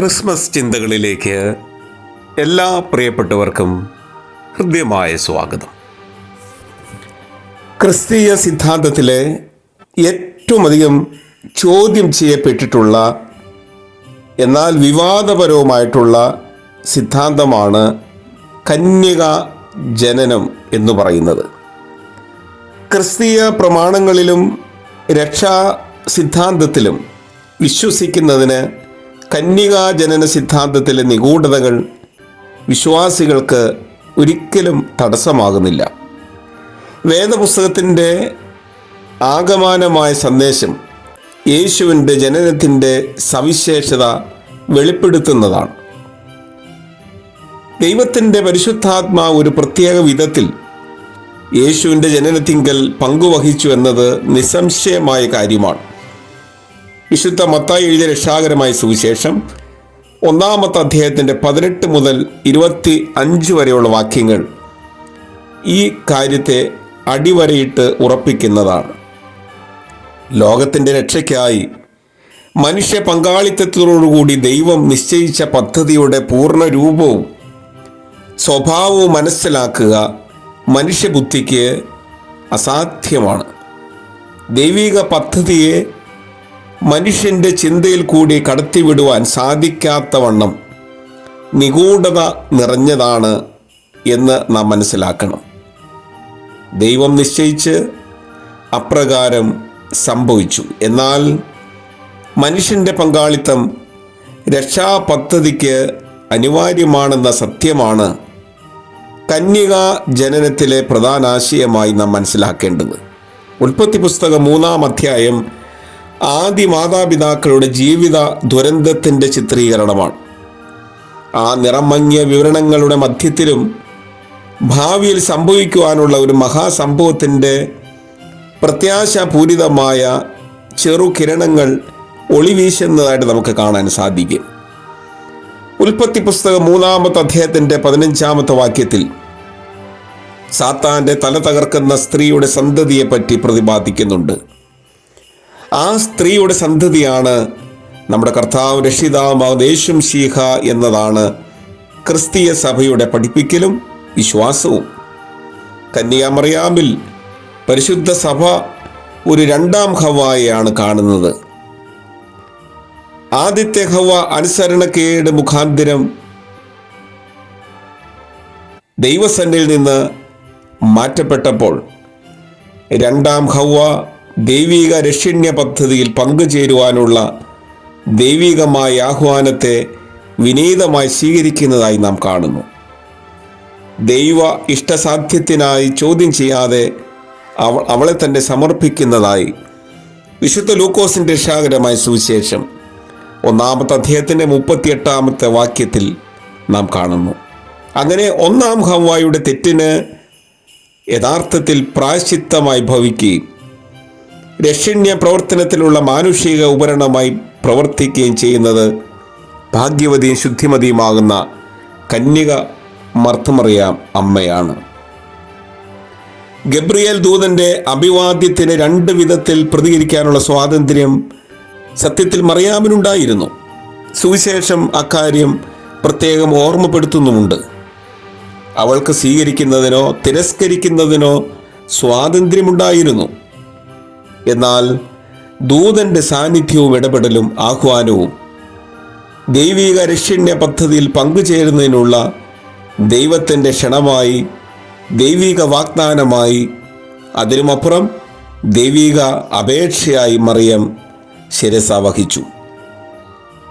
Christmas ചിന്തകളിലേക്ക് എല്ലാ പ്രിയപ്പെട്ടവർക്കും ഹൃദ്യമായ സ്വാഗതം. ക്രിസ്തീയ സിദ്ധാന്തത്തിലെ ഏറ്റവും അധികം ചോദ്യം ചെയ്യപ്പെട്ടിട്ടുള്ള എന്നാൽ വിവാദപരവുമായിട്ടുള്ള സിദ്ധാന്തമാണ് കന്യക ജനനം എന്ന് പറയുന്നത്. ക്രിസ്തീയ പ്രമാണങ്ങളിലും രക്ഷാ സിദ്ധാന്തത്തിലും വിശ്വസിക്കുന്നതിന് കന്യകാ ജനന സിദ്ധാന്തത്തിലെ നിഗൂഢതകൾ വിശ്വാസികൾക്ക് ഒരിക്കലും തടസ്സമാകുന്നില്ല. വേദപുസ്തകത്തിന്റെ ആകമാനമായ സന്ദേശം യേശുവിന്റെ ജനനത്തിന്റെ സവിശേഷത വെളിപ്പെടുത്തുന്നതാണ്. ദൈവത്തിന്റെ പരിശുദ്ധാത്മാവ് ഒരു പ്രത്യേക വിധത്തിൽ യേശുവിന്റെ ജനനത്തിങ്കൽ പങ്കുവഹിച്ചു എന്നത് നിസ്സംശയമായ കാര്യമാണ്. വിശുദ്ധ മത്തായി എഴുതിയ രക്ഷാകരമായ സുവിശേഷം ഒന്നാമത്തെ അധ്യായത്തിന്റെ പതിനെട്ട് മുതൽ ഇരുപത്തി അഞ്ച് വരെയുള്ള വാക്യങ്ങൾ ഈ കാര്യത്തെ അടിവരയിട്ട് ഉറപ്പിക്കുന്നതാണ്. ലോകത്തിന്റെ രക്ഷയ്ക്കായി മനുഷ്യ പങ്കാളിത്തത്തോടുകൂടി ദൈവം നിശ്ചയിച്ച പദ്ധതിയുടെ പൂർണ രൂപവും സ്വഭാവവും മനസ്സിലാക്കുക മനുഷ്യബുദ്ധിക്ക് അസാധ്യമാണ്. ദൈവിക പദ്ധതിയെ മനുഷ്യന്റെ ചിന്തയിൽ കൂടി കടത്തിവിടുവാൻ സാധിക്കാത്തവണ്ണം നിഗൂഢത നിറഞ്ഞതാണ് എന്ന് നാം മനസ്സിലാക്കണം. ദൈവം നിശ്ചയിച്ച് അപ്രകാരം സംഭവിച്ചു. എന്നാൽ മനുഷ്യന്റെ പങ്കാളിത്തം രക്ഷാപദ്ധതിക്ക് അനിവാര്യമാണെന്ന സത്യമാണ് കന്യക ജനനത്തിലെ പ്രധാന ആശയമായി നാം മനസ്സിലാക്കേണ്ടത്. ഉൽപ്പത്തി പുസ്തകം മൂന്നാം അധ്യായം ആദ്യ മാതാപിതാക്കളുടെ ജീവിത ദുരന്തത്തിന്റെ ചിത്രീകരണമാണ്. ആ നിറമങ്ങിയ വിവരണങ്ങളുടെ മധ്യത്തിലും ഭാവിയിൽ സംഭവിക്കുവാനുള്ള ഒരു മഹാസംഭവത്തിന്റെ പ്രത്യാശാപൂരിതമായ ചെറുകിരണങ്ങൾ ഒളിവീശുന്നതായിട്ട് നമുക്ക് കാണാൻ സാധിക്കും. ഉൽപ്പത്തി പുസ്തകം മൂന്നാമത്തെ അധ്യായത്തിന്റെ പതിനഞ്ചാമത്തെ വാക്യത്തിൽ സാത്താന്റെ തല തകർക്കുന്ന സ്ത്രീയുടെ സന്തതിയെപ്പറ്റി പ്രതിപാദിക്കുന്നുണ്ട്. ആ സ്ത്രീയുടെ സന്തതിയാണ് നമ്മുടെ കർത്താവ് രക്ഷിതാവ് യേശും ശീഹ എന്നതാണ് ക്രിസ്തീയ സഭയുടെ പഠിപ്പിക്കലും വിശ്വാസവും. കന്യാമറിയാമിൽ പരിശുദ്ധ സഭ ഒരു രണ്ടാം ഹവായാണ് കാണുന്നത്. ആദ്യത്തെ ഹവ അനുസരണക്കേട് മുഖാന്തിരം ദൈവസന്നിൽ നിന്ന് മാറ്റപ്പെട്ടപ്പോൾ രണ്ടാം ഹവ ദൈവിക രക്ഷിണ്യ പദ്ധതിയിൽ പങ്കുചേരുവാനുള്ള ദൈവികമായ ആഹ്വാനത്തെ വിനീതമായി സ്വീകരിക്കുന്നതായി നാം കാണുന്നു. ദൈവ ഇഷ്ടസാധ്യത്തിനായി ചോദ്യം ചെയ്യാതെ അവ അവളെ തന്നെ സമർപ്പിക്കുന്നതായി വിശുദ്ധ ലൂക്കോസിന്റെ രക്ഷാകരമായ സുവിശേഷം ഒന്നാമത്തെ അദ്ദേഹത്തിന്റെ മുപ്പത്തിയെട്ടാമത്തെ വാക്യത്തിൽ നാം കാണുന്നു. അങ്ങനെ ഒന്നാം ഹവായുടെ തെറ്റിന് യഥാർത്ഥത്തിൽ പ്രായശ്ചിത്തമായി ഭവിക്കുകയും രക്ഷണ്യ പ്രവർത്തനത്തിലുള്ള മാനുഷിക ഉപകരണമായി പ്രവർത്തിക്കുകയും ചെയ്യുന്നത് ഭാഗ്യവതിയും ശുദ്ധിമതിയുമാകുന്ന കന്യക മർത്തമറിയാം അമ്മയാണ്. ഗബ്രിയേൽ ദൂതന്റെ അഭിവാദ്യത്തിന് രണ്ട് വിധത്തിൽ പ്രതികരിക്കാനുള്ള സ്വാതന്ത്ര്യം സത്യത്തിൽ മറിയാമിനുണ്ടായിരുന്നു. സുവിശേഷം അക്കാര്യം പ്രത്യേകം ഓർമ്മപ്പെടുത്തുന്നുമുണ്ട്. അവൾക്ക് സ്വീകരിക്കുന്നതിനോ തിരസ്കരിക്കുന്നതിനോ സ്വാതന്ത്ര്യമുണ്ടായിരുന്നു. എന്നാൽ ദൂതന്റെ സാന്നിധ്യവും ഇടപെടലും ആഹ്വാനവും ദൈവിക രക്ഷിണ്യ പദ്ധതിയിൽ പങ്കുചേരുന്നതിനുള്ള ദൈവത്തിന്റെ ക്ഷണമായി ദൈവിക വാഗ്ദാനമായി അതിനുമപ്പുറം ദൈവിക അപേക്ഷയായി മറിയം ശിരസ വഹിച്ചു.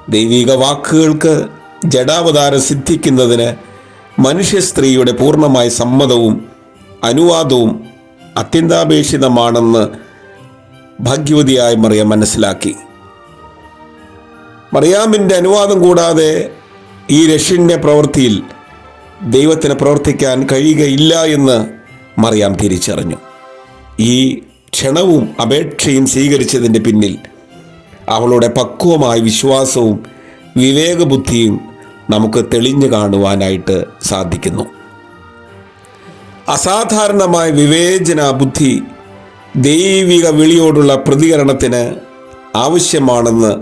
ദൈവിക വാക്കുകൾക്ക് ജഡാവതാരം സിദ്ധിക്കുന്നതിന് മനുഷ്യ സ്ത്രീയുടെ പൂർണമായ സമ്മതവും അനുവാദവും അത്യന്താപേക്ഷിതമാണെന്ന് ഭാഗ്യവതിയായി മറിയ മനസ്സിലാക്കി. മറിയാമിന്റെ അനുവാദം കൂടാതെ ഈ രക്ഷിണ്യ പ്രവൃത്തിയിൽ ദൈവത്തിന് പ്രവർത്തിക്കാൻ കഴിയുകയില്ല എന്ന് മറിയാം തിരിച്ചറിഞ്ഞു. ഈ ക്ഷണവും അപേക്ഷയും സ്വീകരിച്ചതിന്റെ പിന്നിൽ അവളുടെ പക്വമായ വിശ്വാസവും വിവേകബുദ്ധിയും നമുക്ക് തെളിഞ്ഞു കാണുവാനായിട്ട് സാധിക്കുന്നു. അസാധാരണമായ വിവേചന ബുദ്ധി ദൈവിക വിളിയോടുള്ള പ്രതികരണത്തിന് ആവശ്യമാണെന്ന്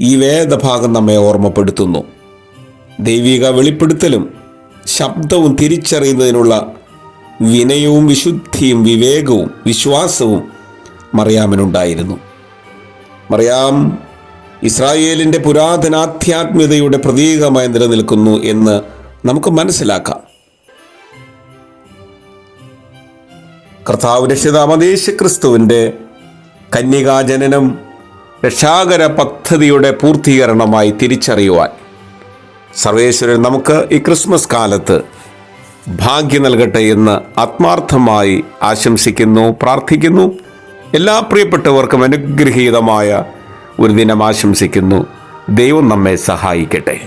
ഈ വേദഭാഗം നമ്മെ ഓർമ്മപ്പെടുത്തുന്നു. ദൈവിക വെളിപ്പെടുത്തലും ശബ്ദവും തിരിച്ചറിയുന്നതിനുള്ള വിനയവും വിശുദ്ധിയും വിവേകവും വിശ്വാസവും മറിയാമിനുണ്ടായിരുന്നു. മറിയാം ഇസ്രായേലിന്റെ പുരാതനാധ്യാത്മികതയുടെ പ്രതീകമായി നിലനിൽക്കുന്നു എന്ന് നമുക്ക് മനസ്സിലാക്കാം. കർത്താവ് രക്ഷിതാമദേശ ക്രിസ്തുവിന്റെ കന്യകാജനനം രക്ഷാകര പദ്ധതിയുടെ പൂർത്തീകരണമായി തിരിച്ചറിയുവാൻ. സർവേശ്വരൻ നമുക്ക് ഈ ക്രിസ്മസ് കാലത്ത് ഭാഗ്യം നൽകട്ടെ എന്ന് ആത്മാർത്ഥമായി ആശംസിക്കുന്നു പ്രാർത്ഥിക്കുന്നു. എല്ലാ പ്രിയപ്പെട്ടവർക്കും അനുഗ്രഹീതമായ ഒരു ദിനം ആശംസിക്കുന്നു. ദൈവം നമ്മെ സഹായിക്കട്ടെ.